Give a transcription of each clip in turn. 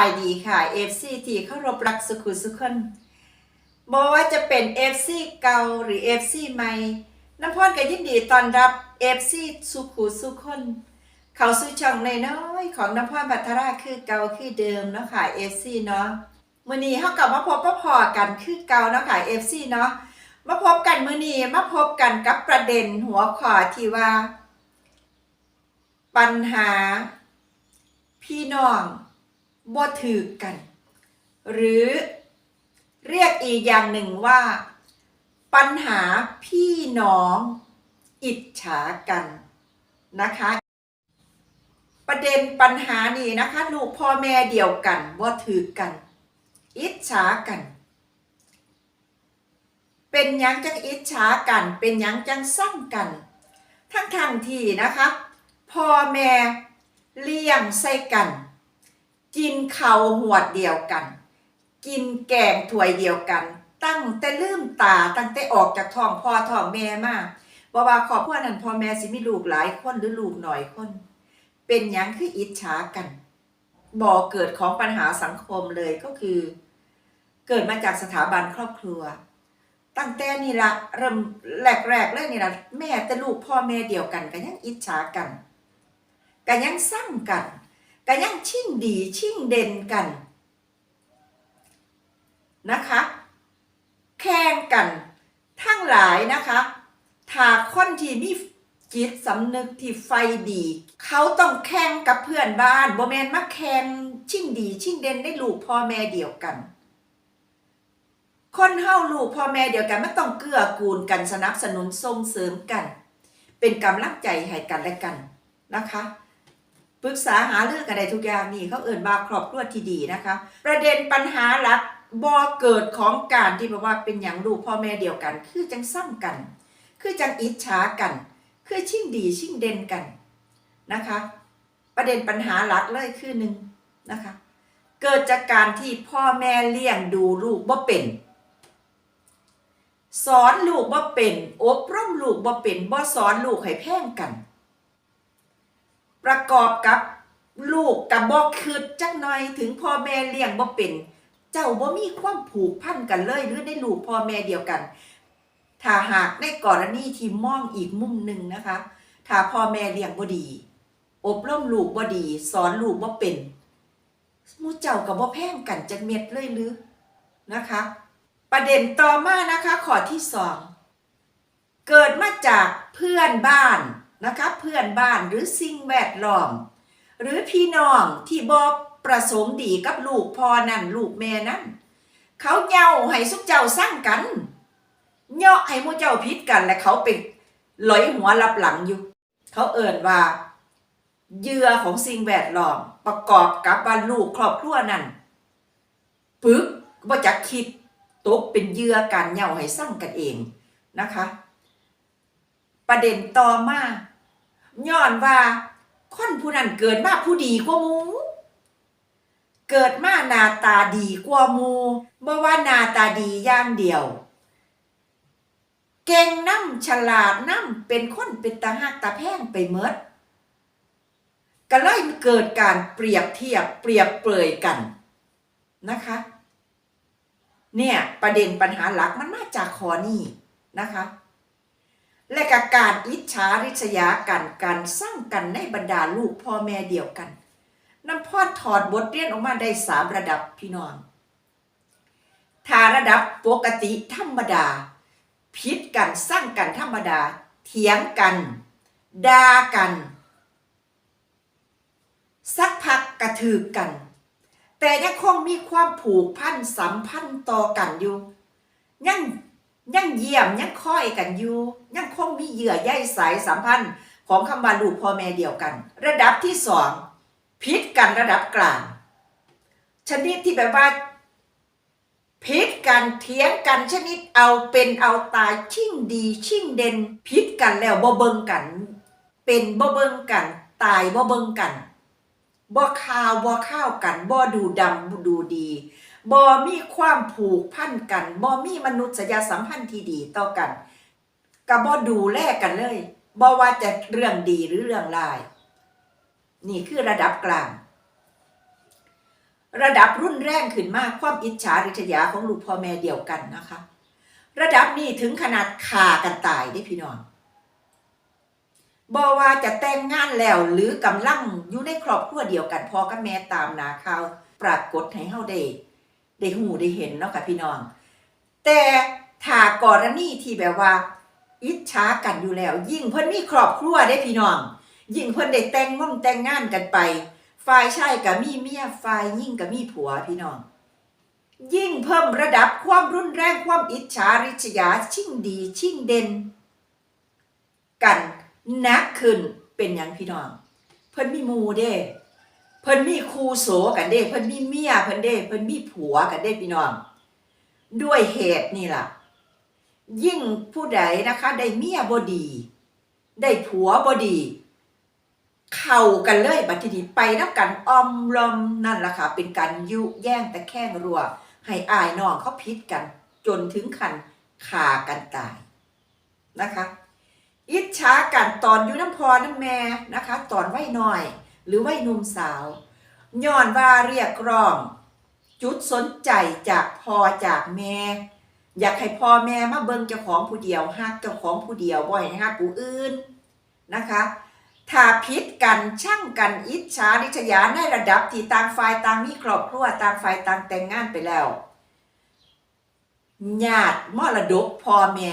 ายดีค่ะ FC ที่เคารพรักสุขุสุขคนบอกว่าจะเป็น FC เก่าหรือ FC ใหม่น้ำพรก็ยินดีต้อนรับ FC สุขุสุขคน เขาสู่ช่องน้อยของน้ำพรบัทราคือเก่าคือเดิมเนาะค่ะ FC เนาะมื้อนี้เฮากลับมาพบมาพอกันคือเก่าเนาะค่ะ FC เนาะมาพบกันมื้อนี้มาพบกันกับประเด็นหัวข้อที่ว่า ปัญหา พี่น้อง บ่ถือกัน หรือเรียกอีกอย่างหนึ่งว่า ปัญหาพี่น้องอิจฉากันนะคะ ประเด็นปัญหานี้นะคะลูกพ่อแม่เดียวกันบ่ถือกัน อิจฉากัน เป็นยังจังอิจฉากัน เป็นยังจังสั่งกัน ทั้งทางที่นะคะพ่อแม่เลี้ยงใส่กัน กินเข้าหวดเดียวกัน กินแกงถ้วยเดียวกัน ตั้งแต่ลืมตาตั้งแต่ออกจากท้องพ่อท้องแม่มาบ่ว่าขอบพ่อนั้นพ่อแม่สิมีลูกหลายคนหรือลูกหน่อยคน เป็นหยังคืออิจฉากันบ่อเกิดของปัญหาสังคมเลยก็คือ เกิดมาจากสถาบันครอบครัว ตั้งแต่นี่ละเริ่มแรกๆเลยนี่ละแม่แต่ลูกพ่อแม่เดียวกันก็ยังอิจฉากันก็ยังสร้างกัน ก็ยังชิ่งดีชิ่งเด่นกันนะคะ แข่งกัน ทั้งหลายนะคะถ้าคนที่มีจิตสำนึกที่ไฟดี เขาต้องแข่งกับเพื่อนบ้านบ่แมนมาแข่งชิ่งดี ชิ่งเด่นได้ลูกพ่อแม่เดียวกัน คนเฮาลูกพ่อแม่เดียวกันมันต้องเกื้อกูลกันสนับสนุนส่งเสริมกัน เป็นกำลังใจให้กันและกันนะคะ ปรึกษาหาเรื่องกันได้ทุกอย่างนี่เขาเอิ่นว่าครอบครัวที่ดีนะคะ ประเด็นปัญหาหลักบ่เกิดของการที่แบบว่าเป็นอย่างลูกพ่อแม่เดียวกัน คือจังซ้ำกัน คือจังอิจฉากัน คือชิ่งดีชิ่งเด่นกันนะคะ ประเด็นปัญหาหลักเลยคือหนึ่งนะคะ เกิดจากการที่พ่อแม่เลี้ยงดูลูกบ่เป็นสอนลูกบ่เป็นอบรมลูกบ่เป็นบ่สอนลูกให้แพ่งกัน ประกอบกับลูกกับบ่คืดจักหน่อยถึงพ่อแม่เลี้ยงบ่เป็น เจ้าบ่มีความผูกพันกันเลยหรือได้ลูกพ่อแม่เดียวกัน ถ้าหากในกรณีที่มองอีกมุมหนึ่งนะคะ ถ้าพ่อแม่เลี้ยงบ่ดี อบรมลูกบ่ดี สอนลูกบ่เป็นมู่เจ้ากับบ่แพ่งกันจักเม็ดเลยหรือนะคะ ประเด็นต่อมานะคะข้อที่สองเกิดมาจากเพื่อนบ้าน นะคะเพื่อนบ้านหรือสิ่งแวดล้อม หรือพี่น้องที่บอประสงค์ดีกับลูกพ่อนั่นลูกแม่นั่นเขาเหย่าให้สุกเจ้าสร้างกันเหยาะให้มูเจ้าพิษกันและเขาเป็นลอยหัวรับหลังอยู่ เขาเอ่นว่าเยื่อของสิ่งแวดล้อมประกอบกับว่าลูกครอบครัวนั่นปึกว่าจะคิดตกเป็นเยื่อการเหย่าให้สร้างกันเองนะคะ ประเด็นต่อมา ย้อนว่าคนผู้นั้นเกิดมาผู้ดีกว่าหมูเกิดมาหน้าตาดีกว่าหมูบ่ว่าหน้าตาดีอย่างเดียว เก่งน้ำฉลาดน้ำเป็นคนเป็นตาหักตาแพงไปเมดก็เลยเกิดการเปรียบเทียบเปรียบเปรยกันนะคะ เนี่ยประเด็นปัญหาหลักมันมาจากข้อนี้นะคะ และกับการอิจฉาริษยากันการสร้างกันในบรรดาลูกพ่อแม่เดียวกันน้ำพ่อถอดบทเรียนออกมาได้สามระดับพี่น้องถ้าระดับปกติธรรมดา พิษกันสร้างกันธรรมดา เถียงกันด่ากัน สักพักกระถือกัน แต่ยังคงมีความผูกพันสัมพันธ์ต่อกันอยู่ยัง ยังเยี่ยมยังค่อยกันอยู่ ยังคงมีเหยื่อใยสายสัมพันธ์ของคำว่าลูกพ่อแม่เดียวกัน ระดับที่สองพิษกันระดับกลาง ชนิดที่แบบว่าพิษกันเถียงกันชนิดเอาเป็นเอาตายชิ่งดี ชิ่งเด่นพิษกันแล้วบ่เบิงกัน เป็นบ่เบิงกัน ตายบ่เบิงกันบ่ข่าวบ่ข้าวกันบ่ดูดำดูดี บ่มีความผูกพันกันบ่มีมนุษยสัมพันธ์ที่ดีต่อกันก็บ่ดูแลกันเลยบ่ว่าจะเรื่องดีหรือเรื่องร้าย นี่คือระดับกลาง ระดับรุ่นแรงขึ้นมากความอิจฉาริษยาของลูกพ่อแม่เดียวกันนะคะ ระดับนี้ถึงขนาดฆ่ากันตายได้พี่น้องบอว่าจะแต่งงานแล้วหรือกำลังอยู่ในครอบครัวเดียวกันพ่อกับแม่ตามหนาข่าวปรากฏให้เฮาได้ ได้หูได้เห็นเนาะค่ะพี่น้อง แต่ถ้ากรณีที่แบบว่า อิจฉากันอยู่แล้ว ยิ่งเพิ่นมีครอบครัวได้พี่น้อง ยิ่งเพิ่นได้แต่งงงแต่งงานกันไปฝ่ายชายก็มีเมียฝ่ายยิ่งก็มีผัวพี่น้อง ยิ่งเพิ่มระดับความรุนแรงความอิจฉาริษยาชิ่งดีชิ่งเด่น กันนักขึ้นเป็นอย่างพี่น้อง เพิ่นมีมูเด้ เพิ่นมีครูโสกันเด้ เพิ่นมีเมียเพิ่นเด้เพิ่นมีผัวกันเด้พี่น้อง ด้วยเหตุนี่ล่ะ ยิ่งผู้ใดนะคะ ได้เมียบ่ดี ได้ผัวบ่ดี เข้ากันเลยบัดทีนี้ไปนับกันออมลอมนั่นล่ะค่ะ เป็นการยุแย่งแต่แข้งรัว ให้อายน้องเขาพิษกัน จนถึงขันฆ่ากันตายนะคะอิจฉากันตอนอยู่น้ำพอน้ำแม่นะคะ ตอนไวัยน้อย หรือวัยหนุ่มสาวย้อนว่าเรียกร้อง จุดสนใจจากพ่อจากแม่ อยากให้พ่อแม่มาเบิ่งเจ้าของผู้เดียวฮักเจ้าของผู้เดียวบ่ให้ฮักผู้อื่นนะคะถ้าพิษกันช่างกันอิจฉาริษยาในระดับที่ต่างฝ่ายต่างมีครอบครัวต่างฝ่ายต่างแต่งงานไปแล้วญาติมรดกพ่อแม่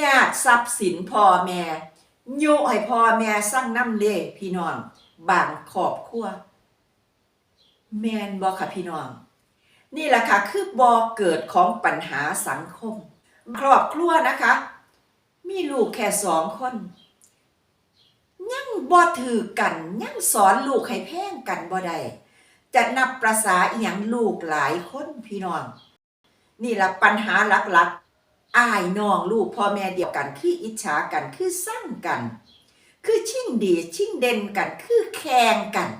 ญาติทรัพย์สินพ่อแม่โยให้พ่อแม่สร้างน้ำเล่พี่น้อง บางครอบครัว แมนบ่ค่ะพี่น้อง นี่แหละค่ะคือบ่อเกิดของปัญหาสังคม ครอบครัวนะคะ มีลูกแค่สองคนยังบ่ถือกันยังสอนลูกให้แพงกันบ่ได้จะนับประษาอีหยังลูกหลายคนพี่น้อง นี่ละปัญหาหลักๆอายน้องลูกพ่อแม่เดียวกันคืออิจฉากันคือสร้างกัน คือชิ่งดีชิ่งเด่นกัน คือแข่งกัน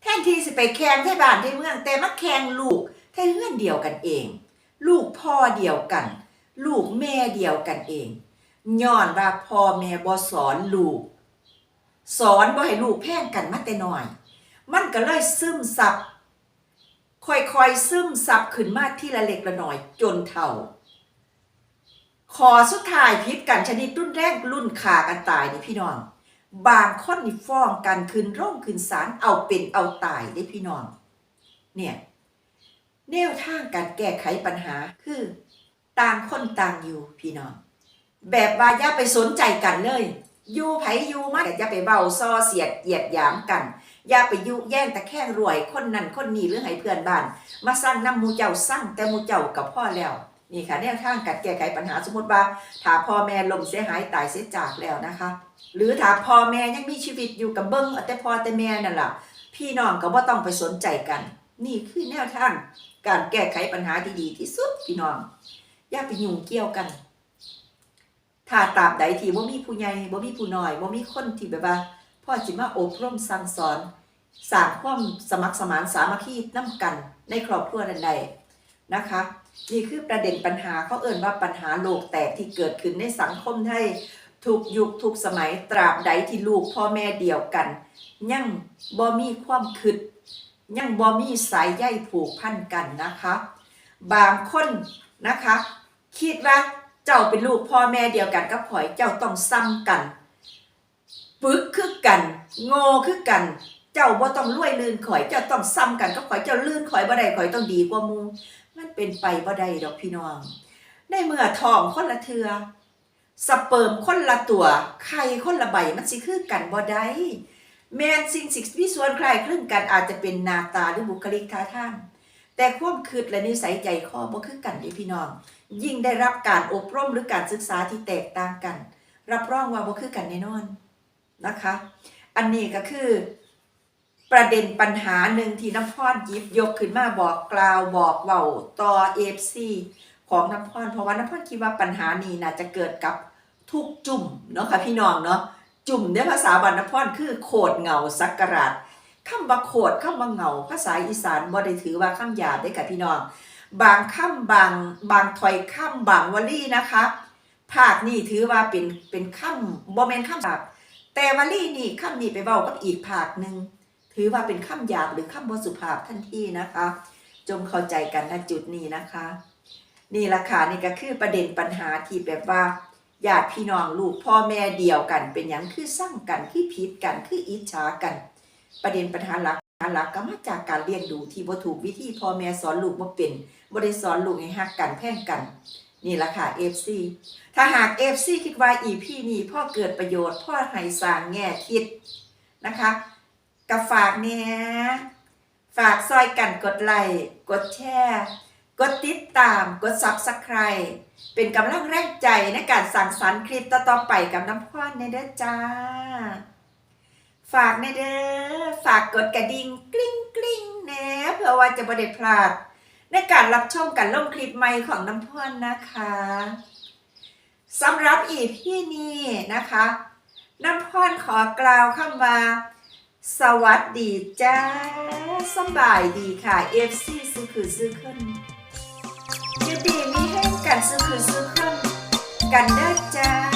แทนที่สิไปแข่งที่บ้านที่เมือง แต่มาแข่งลูกที่เฮือนเดียวกันเอง ลูกพ่อเดียวกัน ลูกแม่เดียวกันเองย้อนว่าพ่อแม่บ่สอนลูก สอนบ่ให้ลูกแพ่งกันมาแต่น้อย มันก็เลยซึมซับค่อยๆซึมซับขึ้นมาที่ละเล็กละน้อยจนเท่า ขอสุดท้ายพิษกันชนิดรุ่นแรกรุ่นขากันตายนี่พี่น้อง บางคนนี่ฟ้องกันขึ้นร่องขึ้นศาลเอาเป็นเอาตายได้พี่น้อง เนี่ยแนวทางการแก้ไขปัญหาคือ ต่างคนต่างอยู่พี่น้อง แบบว่าอย่าไปสนใจกันเลย อยู่ไผอยู่มาอย่าไปเบาซอเสียดเหยียดหยามกัน อย่าไปยุแย่งแต่แค่รวยคนนั้นคนนี้หรือให้เพื่อนบ้าน มาสร้างน้ำมูเจ้าสร้างแต่มูเจ้ากับพ่อแล้ว นี่ค่ะแนวทางการแก้ไขปัญหาสมมติว่าถ้าพ่อแม่ลมเสียหายตายเสียจากแล้วนะคะ หรือถ้าพ่อแม่ยังมีชีวิตอยู่กับเบิ้งแต่พ่อแต่แม่นั่นแหละพี่น้องก็บ่ต้องไปสนใจกัน นี่คือแนวทางการแก้ไขปัญหาที่ดีที่สุดพี่น้องอย่าไปยุ่งเกี่ยวกัน ถ้าตราบใดที่บ่มีผู้ใหญ่บ่มีผู้น้อยบ่มีคนที่แบบว่าพ่อสิมาอบรมสั่งสอนสร้างความสมัครสมานสามัคคีนํกันในครอบครัวใดๆนะคะ นี่คือประเด็นปัญหาเขาเอ่นว่าปัญหาโลกแตกที่เกิดขึ้นในสังคมไทยทุกยุคทุกสมัยตราบใดที่ลูกพ่อแม่เดียวกัน ยังบ่มีความคิดยังบ่มีสายใยผูกพันกันนะคะ บางคนนะคะ คิดว่าเจ้าเป็นลูกพ่อแม่เดียวกันกับข่อยเจ้าต้องซ้ำกันปึกคือกัน โง่คือกัน เจ้าบ่ต้องรวยลื่นข่อยเจ้าต้องซ้ำกันกับข่อยเจ้าลื่นข่อยบ่ได้ข่อยต้องดีกว่ามู มันเป็นไปบ่ได้ดอกพี่น้อง ในเมื่อทองคนละเทือสเปิร์มคนละตัวไข่คนละใบมันสิคือกันบ่ได้แมนสิ่งสิมีส่วนคล้ายคลึงกันอาจจะเป็นหน้าตาหรือบุคลิกท่าทางแต่ความคิดและนิสัยใจคอบ่คือกันเด้พี่น้อง ยิ่งได้รับการอบรมหรือการศึกษาที่แตกต่างกัน รับรองว่าบ่คือกันแน่นอนนะคะ อันนี้ก็คือ ประเด็นปัญหาหนึ่งที่น้ำพรยิบยกขึ้นมาบอกกล่าวบอกเว้าต่อเอฟซีของน้ำพรเพราะว่าน้ำพรคิดว่าปัญหานี้น่าจะเกิดกับทุกจุ่มเนาะค่ะพี่น้องเนาะจุ่มในภาษาบรรณพรคือโขดเงาสักการะคำว่าโขดคำว่าเงาภาษาอีสานบ่ได้ถือว่าคำหยาบได้ค่ะพี่น้อง บางคำบางบางถอยคำบางวลีนะคะภาคนี้ถือว่าเป็นเป็นคำบ่แม่นคำแบบแต่วลีนี่คำนี้ไปเว้ากับอีกภาคหนึ่ง ถือว่าเป็นคำหยาบหรือคำบสุภาพทันทีนะคะ จงเข้าใจกันณจุดนี้นะคะ นี่ละค่ะนี่ก็คือประเด็นปัญหาที่แบบว่าญาติพี่น้องลูกพ่อแม่เดียวกัน เป็นอย่างคือสร้างกันคือผิดกันคืออิจฉากัน ประเด็นปัญหาหลักปัญหาหลักก็มาจากการเลี้ยงดูที่บ่ถูกวิธีพ่อแม่สอนลูกบ่เป็นบ่ได้สอนลูกให้ฮักกันแพ่งกันนี่ละค่ะ FC ถ้าหาก FC คิดว่า EP นี้พ่อเกิดประโยชน์พ่อให้สร้างแง่คิดนะคะ ก็ฝากเนี่ยฝากซอยกันกดไลค์กดแชร์กดติดตามกด Subscribe เป็นกำลังแรงใจในการสั่งสรรค์คลิปต่อๆไปกับน้ำพรในเด้อจ้า ฝากในเด้อฝากกดกระดิ่งกลิ้งกลิ้งแนะเพื่อว่าจะไม่ได้พลาด ในการรับชมการลงคลิปใหม่ของน้ำพรนนะคะสำหรับอีพี่นี้นะคะ น้ำพรขอกล่าวคำว่า สวัสดีจ้าสบายดีค่ะ FC ซื้อคือซื้อขึ้นอยู่ดีมีให้กันซื้อคือซื้อขึ้นกันได้อจ้า